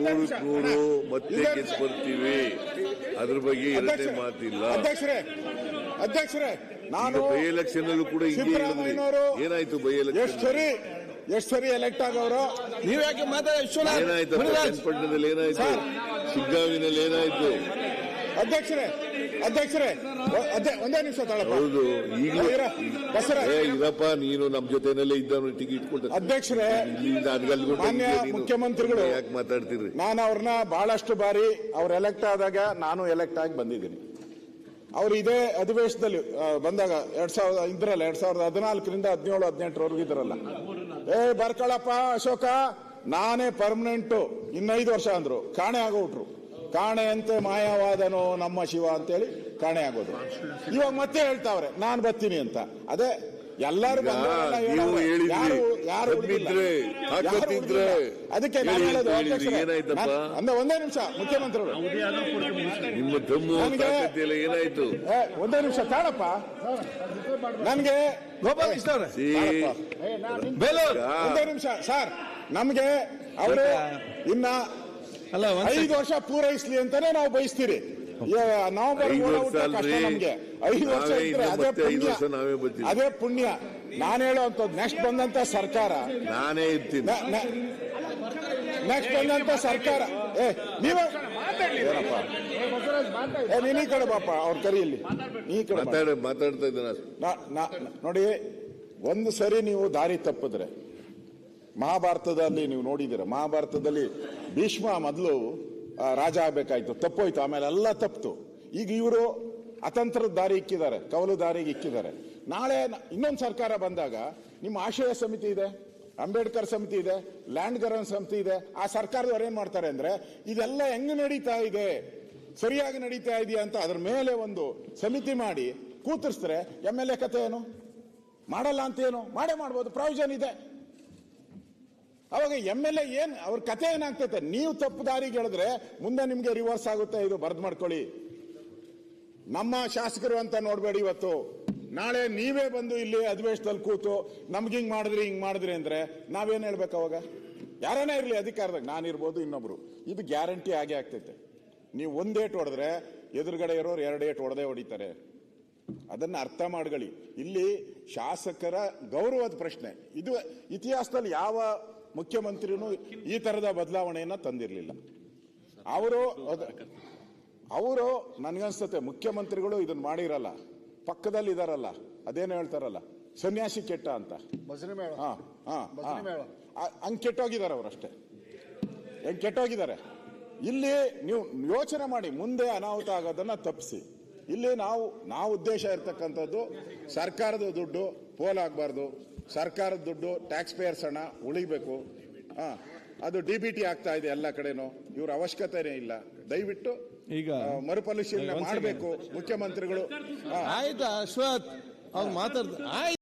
ನೂರಕ್ಕೆ ನೂರು ಮತ್ತೆ ಗೆದ್ದು ಬರ್ತೀವಿ ಅದ್ರ ಬಗ್ಗೆ ಎರಡನೇ ಮಾತಿಲ್ಲ. ಅಧ್ಯಕ್ಷರೇ ಅಧ್ಯಕ್ಷರೇ ನಾನು ಬೈ ಎಲೆಕ್ಷನ್ ಅಲ್ಲೂ ಕೂಡ ಹಿಂಗೆ ಹೇಳಿದ್ರಿ ಸಿದ್ದರಾಮಯ್ಯನವರು ಏನಾಯ್ತು ಬೈ ಎಷ್ಟು ಎಲೆಕ್ಷನ್ ಸರಿ ಎಷ್ಟು ಸರಿ ಎಲೆಕ್ಟ್ ಆಗವರು ನೀವ್ಯಾಕೆ ಮಾತಾಡ ಏನಾಯ್ತು? ಚನ್ನಪಟ್ಟಣದಲ್ಲಿ ಏನಾಯ್ತು? ಸರ್. ಶಿಗ್ಗಾವಿನಲ್ಲಿ ಏನಾಯ್ತು? ಅಧ್ಯಕ್ಷರೇ ಅಧ್ಯಕ್ಷರೇ ಒಂದೇ ನಿಮಿಷ ತಾಳಪ್ಪ. ಹೌದು ಇರಪ್ಪ ನೀನು ನಮ್ ಜೊತೆನಲ್ಲೇ ಇದ್ದವನು ಟಿಕೆಟ್ ಕೊಟ್ಟು ಅಧ್ಯಕ್ಷರೇ ಮಾನ್ಯ ಮುಖ್ಯಮಂತ್ರಿಗಳು ಯಾಕೆ ಮಾತಾಡ್ತೀರಿ ನಾನು ಅವ್ರನ್ನ ಬಹಳಷ್ಟು ಬಾರಿ ಅವ್ರು ಎಲೆಕ್ಟ್ ಆದಾಗ ನಾನು ಎಲೆಕ್ಟ್ ಆಗಿ ಬಂದಿದ್ದೀನಿ. ಅವ್ರು ಇದೇ ಅಧಿವೇಶನದಲ್ಲಿ ಬಂದಾಗ ಎರಡ್ ಸಾವಿರದ ಇದ್ರಲ್ಲ ಎರಡ್ ಸಾವಿರದ ಹದಿನಾಲ್ಕರಿಂದ ಹದಿನೇಳು ಹದಿನೆಂಟರವರೆಗೂ ಇದ್ರಲ್ಲ. ಏ ಬರ್ಕೊಳಪ್ಪ ಅಶೋಕ ನಾನೇ ಪರ್ಮನೆಂಟು ಇನ್ನೈದು ವರ್ಷ ಅಂದ್ರು ಕಾಣೆ ಆಗೋಟ್ರು ಕಾಣೆ ಮಾಯಾವಾದನು ನಮ್ಮ ಶಿವ ಅಂತೇಳಿ ಕಾಣೆ ಆಗೋದು. ಇವಾಗ ಮತ್ತೆ ಹೇಳ್ತಾವ್ರೆ ನಾನು ಬರ್ತೀನಿ ಅಂತ. ಅದೇ ಎಲ್ಲರೂ. ಅದಕ್ಕೆ ಅಂದ್ರೆ ಒಂದೇ ನಿಮಿಷ ಮುಖ್ಯಮಂತ್ರಿಗಳು ಏನಾಯ್ತು? ಏ, ಒಂದೇ ನಿಮಿಷ ತಾಳಪ್ಪ. ನನ್ಗೆ ಗೋಪಾಲ್ ಇಷ್ಟ ಅವ್ರೆ. ಒಂದೇ ನಿಮಿಷ ಸರ್. ನಮ್ಗೆ ಅವರು ಇನ್ನ ಅಲ್ಲ ಐದು ವರ್ಷ ಪೂರೈಸ್ಲಿ ಅಂತಾನೆ ನಾವು ಬಯಸ್ತೀರಿ. ನವೆಂಬರ್ ಐದು ವರ್ಷ. ನಮ್ಗೆ. ಐದು ಇದ್ರೆ ಅದೇ ಪುಣ್ಯ. ವರ್ಷ ನಾವೇ ಬರ್ತೀವಿ. ಅದೇ ಪುಣ್ಯ. ನಾನು ಹೇಳುವಂತ ನೆಕ್ಸ್ಟ್ ಬಂದಂತ ಸರ್ಕಾರ. ನಾನೇ ಇರ್ತೀನಿ. ನೆಕ್ಸ್ಟ್ ಬಂದಂತ ಸರ್ಕಾರ. ಏ ನೀವ ನೀನ್ ಈ ಕಡೆ ಬಾಪ ಅವ್ರ ಕರಿಯಲ್ಲಿ. ನೀ ಈ ಕಡೆ. ಮಾತಾಡ್ತಾ ಇದ್ದೀನಿ ನಾ- ನಾ- ನೋಡಿ ಒಂದು ಸರಿ ನೀವು ದಾರಿ ತಪ್ಪಿದ್ರೆ ಮಹಾಭಾರತದಲ್ಲಿ ನೀವು ನೋಡಿದ್ದೀರ, ಮಹಾಭಾರತದಲ್ಲಿ ಭೀಷ್ಮ ಮೊದಲು ರಾಜ ಆಗಬೇಕಾಯ್ತು, ತಪ್ಪೋಯ್ತು, ಆಮೇಲೆ ಎಲ್ಲ ತಪ್ಪಿತು ಈಗ ಇವರು ಅತಂತ್ರದ ದಾರಿ ಇಕ್ಕಿದ್ದಾರೆ, ಕವಲು ದಾರಿಗೆ ಇಕ್ಕಿದ್ದಾರೆ. ನಾಳೆ ಇನ್ನೊಂದು ಸರ್ಕಾರ ಬಂದಾಗ ನಿಮ್ಮ ಆಶಯ ಸಮಿತಿ ಇದೆ, ಅಂಬೇಡ್ಕರ್ ಸಮಿತಿ ಇದೆ, ಲ್ಯಾಂಡ್ ಗರನ್ ಸಮಿತಿ ಇದೆ, ಆ ಸರ್ಕಾರದವ್ರು ಏನ್ ಮಾಡ್ತಾರೆ ಅಂದ್ರೆ, ಇದೆಲ್ಲ ಹೆಂಗ್ ನಡೀತಾ ಇದೆ, ಸರಿಯಾಗಿ ನಡೀತಾ ಇದೆಯಾ ಅಂತ ಅದ್ರ ಮೇಲೆ ಒಂದು ಸಮಿತಿ ಮಾಡಿ ಕೂತಿರ್ಸ್ತಾರೆ. ಎಂ ಎಲ್ ಎ ಕತೆ ಏನು? ಮಾಡಲ್ಲ ಅಂತ ಏನು? ಮಾಡೇ ಮಾಡ್ಬೋದು ಪ್ರಾವಿಷನ್ ಇದೆ. ಅವಾಗ ಎಂ ಎಲ್ ಎ ಏನ್, ಅವ್ರ ಕತೆ ಏನಾಗ್ತೈತೆ? ನೀವು ತಪ್ಪು ದಾರಿಗೆ ಹೇಳಿದ್ರೆ ಮುಂದೆ ನಿಮ್ಗೆ ರಿವರ್ಸ್ ಆಗುತ್ತೆ, ಇದು ಬರ್ದ್ ಮಾಡ್ಕೊಳ್ಳಿ. ನಮ್ಮ ಶಾಸಕರು ಅಂತ ನೋಡ್ಬೇಡಿ ಇವತ್ತು. ನಾಳೆ ನೀವೇ ಬಂದು ಇಲ್ಲಿ ಅಧಿವೇಶನದಲ್ಲಿ ಕೂತು ನಮ್ಗೆ ಹಿಂಗ್ ಮಾಡಿದ್ರಿ ಹಿಂಗ್ ಮಾಡಿದ್ರಿ ಅಂದ್ರೆ ನಾವೇನ್ ಹೇಳ್ಬೇಕು ಅವಾಗ? ಯಾರನೇ ಇರ್ಲಿ ಅಧಿಕಾರದಾಗ? ನಾನಿರ್ಬೋದು ಇನ್ನೊಬ್ರು. ಇದು ಗ್ಯಾರಂಟಿ ಆಗೇ ಆಗ್ತೈತೆ. ನೀವು ಒಂದೇಟ್ ಹೊಡೆದ್ರೆ ಎದುರುಗಡೆ ಇರೋರು ಎರಡು ಏಟ್ ಹೊಡೆದೇ ಹೊಡಿತಾರೆ. ಅದನ್ನ ಅರ್ಥ ಮಾಡ್ಕೊಳ್ಳಿ. ಇಲ್ಲಿ ಶಾಸಕರ ಗೌರವದ ಪ್ರಶ್ನೆ. ಇದು ಇತಿಹಾಸದಲ್ಲಿ ಯಾವ ಮುಖ್ಯಮಂತ್ರಿನೂ ಈ ತರದ ಬದಲಾವಣೆಯನ್ನ ತಂದಿರಲಿಲ್ಲ. ಅವರು ಅವರು ನನಗನ್ಸುತ್ತೆ ಮುಖ್ಯಮಂತ್ರಿಗಳು ಇದನ್ನ ಮಾಡಿರಲ್ಲ ಪಕ್ಕದಲ್ಲಿ ಇದಾರಲ್ಲ ಅದೇನು ಹೇಳ್ತಾರಲ್ಲ ಸನ್ಯಾಸಿ ಕೆಟ್ಟ ಅಂತ. ಹಂಗೆ ಕೆಟ್ಟೋಗಿದ್ದಾರೆ ಅವರಷ್ಟೇ ಹೆಂಗೆ ಕೆಟ್ಟೋಗಿದ್ದಾರೆ ಇಲ್ಲಿ ನೀವು ಯೋಚನೆ ಮಾಡಿ ಮುಂದೆ ಅನಾಹುತ ಆಗೋದನ್ನ ತಪ್ಪಿಸಿ. ಇಲ್ಲಿ ನಾವು ನಾವು ಉದ್ದೇಶ ಇರ್ತಕ್ಕಂಥದ್ದು ಸರ್ಕಾರದ ದುಡ್ಡು ಪೋಲಾಗಬಾರ್ದು ಸರ್ಕಾರದ ದುಡ್ಡು ಟ್ಯಾಕ್ಸ್ ಪೇಯರ್ಸ್ ಹಣ ಉಳಿಬೇಕು. ಹಾ ಅದು ಡಿ ಬಿ ಟಿ ಆಗ್ತಾ ಇದೆ ಎಲ್ಲ ಕಡೆನೂ. ಇವ್ರ ಅವಶ್ಯಕತೆನೇ ಇಲ್ಲ. ದಯವಿಟ್ಟು ಈಗ ಮರುಪರಿಶೀಲನೆ ಮಾಡಬೇಕು ಮುಖ್ಯಮಂತ್ರಿಗಳು. ಆಯ್ತಾ ಅಶ್ವಥ್? ಅವ್ರು ಮಾತಾಡ್ತಾರೆ ಆಯ್ತು